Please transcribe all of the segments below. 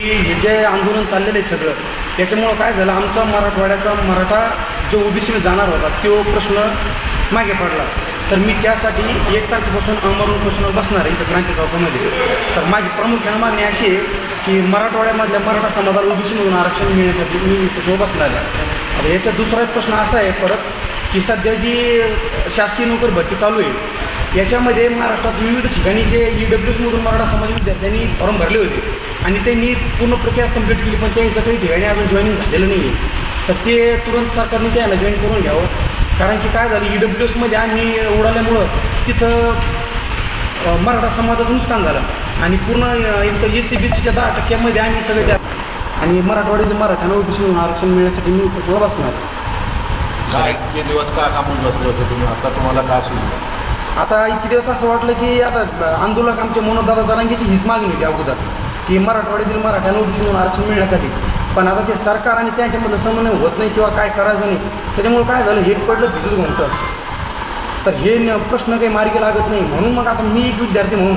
की हे जे आंदोलन चाललेलं आहे सगळं त्याच्यामुळं काय झालं आमचा मराठवाड्याचा मराठा जो ओबीसीने जाणार होता तो प्रश्न मागे पडला. तर मी त्यासाठी एक तारखेपासून अमरून प्रश्न बसणार आहे इथं क्रांती चौकामध्ये. तर माझी प्रामुख्यानं मागणी अशी आहे की मराठवाड्यामधल्या मराठा समाजाला ओबीसीमधून आरक्षण मिळण्यासाठी मी प्रश्न बसणार आहे. आता याचा दुसरा एक प्रश्न असा आहे परत की सध्या जी शासकीय नोकरी भरती चालू आहे याच्यामध्ये महाराष्ट्रात विविध ठिकाणी जे ई डब्ल्यू एसमधून मराठा समाज विद्यार्थ्यांनी फॉर्म भरले होते आणि त्यांनी पूर्ण प्रक्रिया कंप्लीट केली पण त्याचं काही ठिकाणी अजून जॉईनिंग झालेलं नाही आहे तर ते तुरंत सरकारने त्यांना जॉईन करून घ्यावं. कारण की काय झालं ई डब्ल्यू एसमध्ये आम्ही उडाल्यामुळं तिथं मराठा समाजाचं नुकसान झालं. आणि पूर्ण एक तर एस सी बी सीच्या दहा टक्क्यामध्ये आम्ही सगळे त्या आणि मराठवाड्यातील मराठ्यांना ओबीसी आरक्षण मिळण्यासाठी मी प्रश्न बसणार काय इतके दिवस का कापून बसले होते तुम्ही? आता तुम्हाला का सुरू आता इतके दिवस असं वाटलं की आता आंदोलक आमचे मनोदादा जरांगीची हीच मागणी होती अगोदर. की मराठवाड्यातील मराठ्यांना ओबीसी आरक्षण मिळण्यासाठी. पण आता ते सरकार आणि त्यांच्यामधलं समन्वय होत नाही किंवा काय करायचं नाही त्याच्यामुळे काय झालं? हे पडलं भिजत घुमतं तर हे प्रश्न काही मार्गी लागत नाही. म्हणून मग आता मी एक विद्यार्थी म्हणून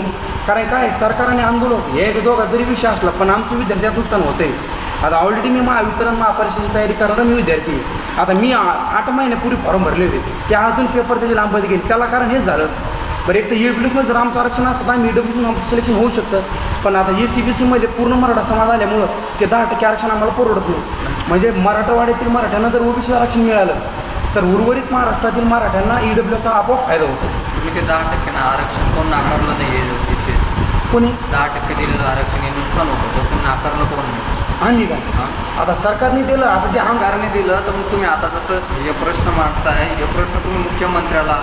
कारण काय सरकार आणि आंदोलक याच्या दोघात जरी विषय असला पण आमचे विद्यार्थ्यात नुकसान होते आता ऑलरेडी मी महावितरण महापरिषदेची तयारी करणारा मी विद्यार्थी आता मी आ- आठ महिन्यापूर्वी फॉर्म भरले होते. ते अजून पेपर त्याचे लांबत गेले. त्याला कारण हेच झालं बरं एक तर ई डब्ल्यूमध्ये जर आमचं आरक्षण असतं तर आम्ही ई डब्ल्यूतून आमचं सिलेक्शन होऊ शकतं. पण आता ए सी बी सीमध्ये पूर्ण मराठा समाज आल्यामुळं ते दहा टक्के आरक्षण आम्हाला परवडत नाही. म्हणजे मराठवाड्यातील मराठ्यांना जर ओबीसी आरक्षण मिळालं तर उर्वरित महाराष्ट्रातील मराठ्यांना ई डब्ल्यूचा आपोआप फायदा होतो. तुम्ही ते दहा टक्के आरक्षण कोण नाकारलं नाही कोणी? दहा टक्के दिलेलं आरक्षण हे नुकसान होतं नाकारलं कोण नाही? आम्ही काय? आता सरकारने दिलं आता ते आम सरकारने दिलं तर मग तुम्ही आता जसं हे प्रश्न मांडताय हे प्रश्न तुम्ही मुख्यमंत्र्याला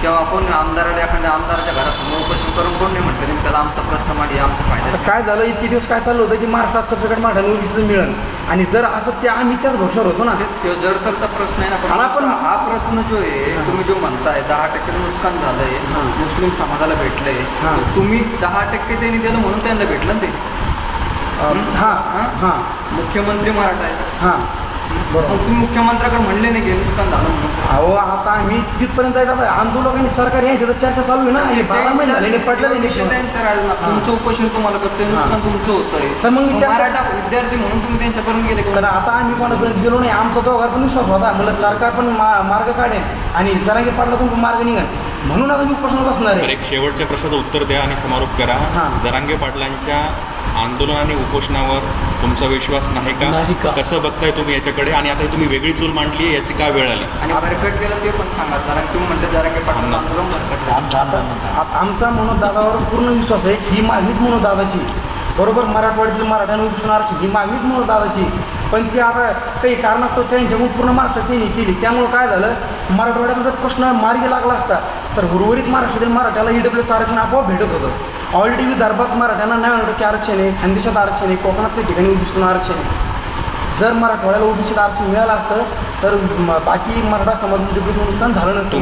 किंवा कोण आमदाराला एखाद्या आमदाराच्या घरात उपोषण करून कोण नाही म्हटलं? त्याला आमचा प्रश्न मांडी आमचा आता फायदा काय झालं इतके दिवस काय चाललं होतं की महाराष्ट्रात सरसकट मराठ्यांना ओबीसीचं मिळेल. आणि जर असं ते आम्ही त्याच भरोशावर होतो ना. तो जर तरचा प्रश्न आहे ना पण आपण- हा प्रश्न जो आहे. तुम्ही जो म्हणताय दहा टक्के नुकसान झालंय. मुस्लिम समाजाला भेटलंय. तर तुम्ही दहा टक्के त्यांनी दिलं म्हणून त्यांना भेटलं ना ते? हां? हा? हां? मुख्यमंत्री मराठा आहे हां. मग बरोबर तुम्ही मुख्यमंत्र्याकडे म्हणले नाही की नुकसान झालं म्हणून. अहो आता आम्ही तिथपर्यंत जायचं आता. आंदोलक आणि सरकार यांची तर चर्चा चालू आहे ना. हे बारा महिने झालेले पडलेले विषय नाही त्यांचा राहिला ना. हा. तुमचं उपोषण तुम्हाला करतोय हा. नुकसान तुमचं होतंय. तर मग मराठा विद्यार्थी म्हणून तुम्ही त्यांच्यापर्यंत गेले तर का आता आम्ही कोणापर्यंत गेलो नाही. आमचा दोघात पण विश्वास होता. म्हणलं सरकार पण मा मार्ग काढेल आणि जरांगी पाडला पण मार्ग निघेल. म्हणून आता मी प्रश्न बसणार तर आहे एक शेवटच्या प्रश्नाचं उत्तर द्या आणि समारोप करा. हां. जरांगे पाटलांच्या आंदोलन आणि उपोषणावर तुमचा विश्वास नाही नाही का? कसं बघताय तुम्ही याच्याकडे? आणि आता तुम्ही वेगळी चूल मांडली आहे याची काय वेळ आली? आणि बरकट केलं ते पण सांगा कारण तुम्ही म्हणले जरा की? पाटील आंदोलन बरकट केलं. आ- आमचा मनोदादावर पूर्ण विश्वास आहे ही मागणीच मनोदादाची बरोबर मराठवाड्यातील मराठ्यांना आरक्षण ही मागणीच मनोदादाची पण ती आता काही कारणास्तव त्यांच्याकडून पूर्ण महाराष्ट्रात त्यांनी केली. त्यामुळं काय झालं? मराठवाड्याचा जर प्रश्न मार्गी लागला असता तर उर्वरित महाराष्ट्रातील मराठ्याला ईडब्ल्यूचं आरक्षण आपोआप भेटत होतं. ऑलरेडी विदर्भात मराठ्यांना नव्याण्णव टक्के आरक्षण आहे खानदेशात आरक्षण आहे कोकणात काही ठिकाणी ओबीसीतून आरक्षण आहे. जर मराठवाड्याला ओबीसीत आरक्षण मिळालं असतं तर बाकी मराठा समाजाचं नुकसान झालं नसतं.